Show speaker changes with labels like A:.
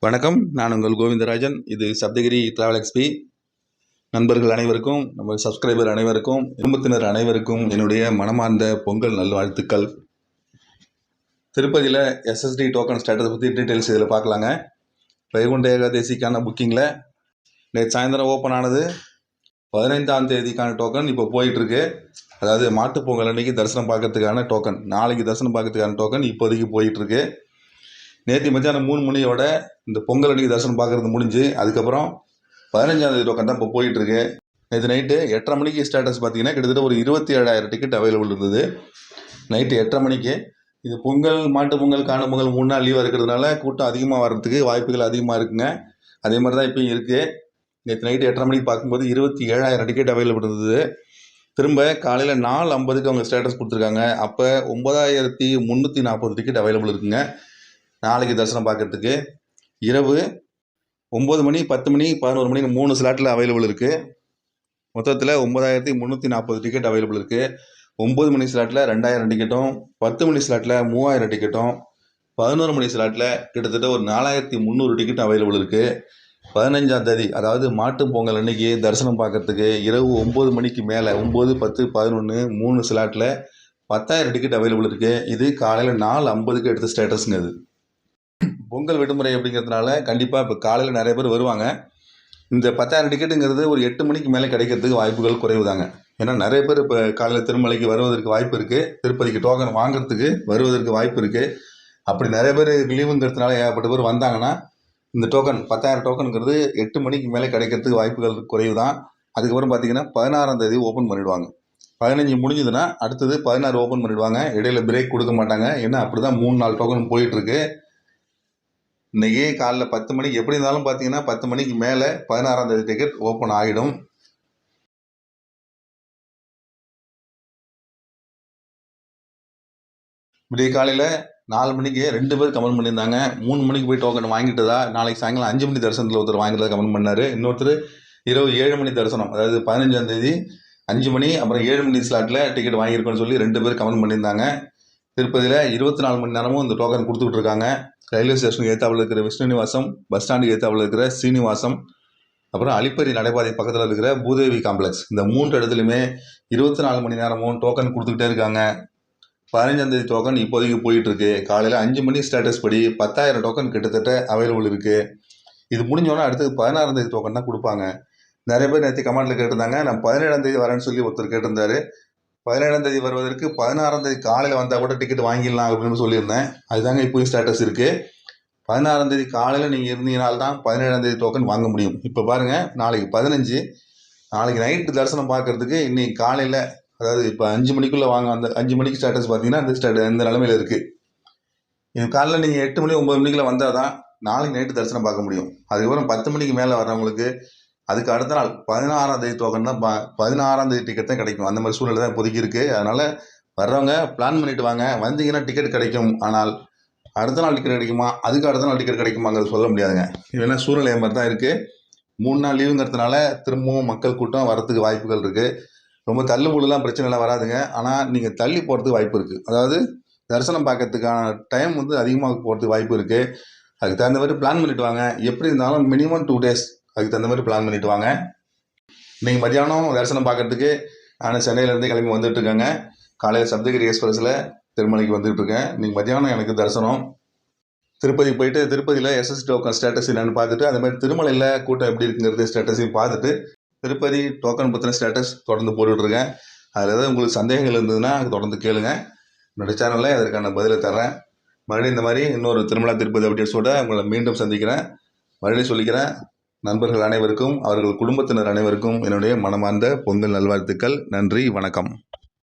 A: வணக்கம். நான் உங்கள் கோவிந்தராஜன். இது சப்தகிரி டிராவல் எக்ஸ்பி நண்பர்கள் அனைவருக்கும் நம்ம சப்ஸ்கிரைபர் அனைவருக்கும் குடும்பத்தினர் அனைவருக்கும் என்னுடைய மனமார்ந்த பொங்கல் நல்வாழ்த்துக்கள். திருப்பதியில் எஸ்எஸ்டி டோக்கன் ஸ்டேட்டஸ் பற்றி டீட்டெயில்ஸ் இதில் பார்க்கலாங்க. வைகுண்ட ஏகாதேசிக்கான புக்கிங்கில் நேற்று சாயந்தரம் ஓப்பன் ஆனது. பதினைந்தாம் தேதிக்கான டோக்கன் இப்போ போயிட்டுருக்கு. அதாவது மாட்டுப் பொங்கல் அன்னைக்கு தரிசனம் பார்க்கறதுக்கான டோக்கன் நாளைக்கு தரிசனம் பார்க்கறதுக்கான டோக்கன் இப்போதைக்கு போயிட்டுருக்கு. நேற்று மத்தியானம் மூணு மணியோட இந்த பொங்கல் அன்னைக்கு தரிசனம் பார்க்குறது முடிஞ்சு அதுக்கப்புறம் பதினஞ்சாந்தேதி பக்கம் தான் இப்போ போயிட்டுருக்கு. நேற்று நைட்டு எட்டரை மணிக்கு ஸ்டேட்டஸ் பார்த்தீங்கன்னா கிட்டத்தட்ட ஒரு இருபத்தி ஏழாயிரம் டிக்கெட் அவைலபிள் இருந்தது. நைட்டு எட்டரை மணிக்கு. இது பொங்கல் மாட்டு பொங்கல் காணும் பொங்கல் மூணு நாள் லீவாக இருக்கிறதுனால கூட்டம் அதிகமாக வர்றதுக்கு வாய்ப்புகள் அதிகமாக இருக்குங்க. அதே மாதிரி தான் இப்போயும் இருக்குது நேற்று நைட்டு எட்டரை மணிக்கு பார்க்கும்போது இருபத்தி ஏழாயிரம் டிக்கெட் அவைலபிள் இருந்தது. திரும்ப காலையில் நாலு ஐம்பதுக்கு அவங்க ஸ்டேட்டஸ் கொடுத்துருக்காங்க. அப்போ ஒம்பதாயிரத்தி முந்நூற்றி நாற்பது டிக்கெட் அவைலபிள் இருக்குங்க. நாளைக்கு தரிசனம் பார்க்கறதுக்கு. இரவு ஒம்பது மணி பத்து மணி பதினோரு மணி மூணு ஸ்லாட்டில் அவைலபிள் இருக்குது மொத்தத்தில் ஒம்பதாயிரத்தி முந்நூற்றி நாற்பது டிக்கெட் அவைலபிள் இருக்குது ஒம்பது மணி ஸ்லாட்டில் ரெண்டாயிரம் டிக்கெட்டும் பத்து மணி ஸ்லாட்டில் மூவாயிரம் டிக்கெட்டும் பதினோரு மணி ஸ்லாட்டில் கிட்டத்தட்ட ஒரு நாலாயிரத்தி முந்நூறு டிக்கெட் அவைலபிள் இருக்குது பதினஞ்சாம் தேதி அதாவது மாட்டுப் பொங்கல் அன்னைக்கு தரிசனம் பார்க்கறதுக்கு இரவு ஒம்பது மணிக்கு மேலே ஒம்பது பத்து பதினொன்று மூணு ஸ்லாட்டில் பத்தாயிரம் டிக்கெட் அவைலபிள் இருக்குது இது காலையில் நாலு ஐம்பதுக்கு எடுத்த ஸ்டேட்டஸுங்க அது பொங்கல் விடுமுறை அப்படிங்கிறதுனால கண்டிப்பாக இப்போ காலையில் நிறைய பேர் வருவாங்க. இந்த பத்தாயிரம் டிக்கெட்டுங்கிறது ஒரு எட்டு மணிக்கு மேலே கிடைக்கிறதுக்கு வாய்ப்புகள் குறைவு தாங்க ஏன்னா நிறைய பேர் இப்போ காலையில் திருமலைக்கு வருவதற்கு வாய்ப்பு இருக்குது திருப்பதிக்கு டோக்கன் வாங்குறதுக்கு வருவதற்கு வாய்ப்பு இருக்குது அப்படி நிறைய பேர் லீவுங்கிறதுனால ஏகப்பட்ட பேர் வந்தாங்கன்னா இந்த டோக்கன் பத்தாயிரம் டோக்கனுங்கிறது எட்டு மணிக்கு மேலே கிடைக்கிறதுக்கு வாய்ப்புகள் குறைவு தான் அதுக்கப்புறம் பார்த்தீங்கன்னா பதினாறாம் தேதி ஓப்பன் பண்ணிவிடுவாங்க பதினஞ்சு முடிஞ்சதுன்னா அடுத்தது பதினாறு ஓப்பன் பண்ணிவிடுவாங்க இடையில பிரேக் கொடுக்க மாட்டாங்க. ஏன்னா அப்படி தான் மூணு நாலு டோக்கன் போயிட்டுருக்கு இன்றைக்கி காலைல பத்து மணிக்கு எப்படி இருந்தாலும் பார்த்தீங்கன்னா பத்து மணிக்கு மேலே பதினாறாம் தேதி டிக்கெட் ஓப்பன் ஆகிடும் விடிய காலையில் நாலு மணிக்கு ரெண்டு பேர் கமெண்ட் பண்ணியிருந்தாங்க. மூணு மணிக்கு போய் டோக்கன் வாங்கிட்டதா? நாளைக்கு சாயங்காலம் அஞ்சு மணி தரிசனத்தில் ஒருத்தர் வாங்கிட்டதா கமெண்ட் பண்ணார். இன்னொருத்தர் இரவு ஏழு மணி தரிசனம் அதாவது பதினஞ்சாம் தேதி அஞ்சு மணி அப்புறம் ஏழு மணி ஸ்லாட்டில் டிக்கெட் வாங்கியிருக்கோன்னு சொல்லி ரெண்டு பேர் கமெண்ட் பண்ணியிருந்தாங்க. திருப்பதியில் இருபத்தி நாலு மணி நேரமும் இந்த டோக்கன் கொடுத்துக்கிட்டு இருக்காங்க. ரயில்வே ஸ்டேஷனுக்கு ஏற்றாவில் இருக்கிற விஷ்ணுநிவாசம் பஸ் ஸ்டாண்டுக்கு ஏற்றாவில் இருக்கிற சீனிவாசம் அப்புறம் அலிப்பரி நடைபாதை பக்கத்தில் இருக்கிற பூதேவி காம்ப்ளெக்ஸ் இந்த மூன்று இடத்துலையுமே இருபத்தி நாலு மணி நேரமும் டோக்கன் கொடுத்துக்கிட்டே இருக்காங்க. பதினஞ்சாந்தேதி டோக்கன் இப்போதைக்கு போயிட்டுருக்கு. காலையில் அஞ்சு மணி ஸ்டேட்டஸ் படி பத்தாயிரம் டோக்கன் கிட்டத்தட்ட அவைலபிள் இருக்குது இது முடிஞ்சோன்னா அடுத்தது பதினாறாம் தேதி டோக்கன் தான் கொடுப்பாங்க. நிறைய பேர் நேற்று கமாண்டில் கேட்டிருந்தாங்க நான் பதினேழாம் தேதி வரேன்னு சொல்லி ஒருத்தர் கேட்டிருந்தாரு. பதினேழாம் தேதி வருவதற்கு பதினாறாம் தேதி காலையில் வந்தால் கூட டிக்கெட் வாங்கிடலாம் அப்படின்னு சொல்லியிருந்தேன். அதுதாங்க இப்போயும் ஸ்டேட்டஸ் இருக்குது பதினாறாம் தேதி காலையில் நீங்கள் இருந்தீங்கனால் தான் பதினேழாம் தேதி டோக்கன் வாங்க முடியும். இப்போ பாருங்கள் நாளைக்கு பதினஞ்சு. நாளைக்கு நைட்டு தரிசனம் பார்க்கறதுக்கு இன்றைக்கி காலையில் அதாவது இப்போ அஞ்சு மணிக்குள்ளே வாங்க அந்த அஞ்சு மணிக்கு ஸ்டேட்டஸ் பார்த்தீங்கன்னா அந்த ஸ்டேட் இந்த நிலமையில இருக்குது இது காலையில் நீங்கள் எட்டு மணி ஒம்பது மணிக்குள்ளே வந்தால் தான் நாளைக்கு நைட்டு தரிசனம் பார்க்க முடியும். அதுக்கப்புறம் பத்து மணிக்கு மேலே வர்றவங்களுக்கு அதுக்கு அடுத்த நாள் பதினாறாம் தேதி டோக்கன் தான் ப- பதினாறாம் தேதி டிக்கெட் தான் கிடைக்கும். அந்த மாதிரி சூழ்நிலை தான் இப்போதைக்கு இருக்குது அதனால் வர்றவங்க பிளான் பண்ணிட்டு வாங்க. வந்தீங்கன்னா டிக்கெட் கிடைக்கும். ஆனால் அடுத்த நாள் டிக்கெட் கிடைக்குமா? அதுக்கு அடுத்த நாள் டிக்கெட் கிடைக்குமாங்கிறது சொல்ல முடியாதுங்க. இது வேணால் சூழ்நிலை மாதிரி தான் இருக்குது மூணு நாள் லீவுங்கிறதுனால திரும்பவும் மக்கள் கூட்டம் வரத்துக்கு வாய்ப்புகள் இருக்குது ரொம்ப தள்ளுபுள்ளலாம் பிரச்சனைலாம் வராதுங்க. ஆனால் நீங்கள் தள்ளி போகிறதுக்கு வாய்ப்பு இருக்குது அதாவது தரிசனம் பார்க்கறதுக்கான டைம் வந்து அதிகமாக போகிறதுக்கு வாய்ப்பு இருக்குது அதுக்கு தகுந்த மாதிரி பிளான் பண்ணிட்டு வாங்க. எப்படி இருந்தாலும் மினிமம் டூ டேஸ் அதுக்கு தகுந்த மாதிரி பிளான் பண்ணிட்டு வாங்க. நீங்கள் மதியானம் தரிசனம் பார்க்கறதுக்கு நான் சென்னையிலேருந்து கிளம்பி வந்துட்டு இருக்கேங்க காலையில் சப்தகிரி எக்ஸ்பிரஸில் திருமலைக்கு வந்துட்டு இருக்கேன் மத்தியானம் மதியானம் எனக்கு தரிசனம். திருப்பதி போயிட்டு திருப்பதியில் எஸ்எஸ் டோக்கன் ஸ்டேட்டஸ் என்னென்னு பார்த்துட்டு அதே மாதிரி திருமலையில் கூட்டம் எப்படி இருக்குங்கிறது ஸ்டேட்டஸையும் பார்த்துட்டு திருப்பதி டோக்கன் பற்றின ஸ்டேட்டஸ் தொடர்ந்து போட்டுட்ருக்கேன். அதில் ஏதாவது உங்களுக்கு சந்தேகங்கள் இருந்ததுன்னா தொடர்ந்து கேளுங்க. என்னோடய சேனலில் அதற்கான பதிலை தர்றேன். மறுபடியும் இந்த மாதிரி இன்னொரு திருமலா திருப்பதி அப்டேட்ஸோடு உங்களை மீண்டும் சந்திக்கிறேன். மறுபடியும் சொல்லிக்கிறேன். நண்பர்கள் அனைவருக்கும் அவர்கள் குடும்பத்தினர் அனைவருக்கும் என்னுடைய மனமார்ந்த பொங்கல் நல்வாழ்த்துக்கள். நன்றி வணக்கம்.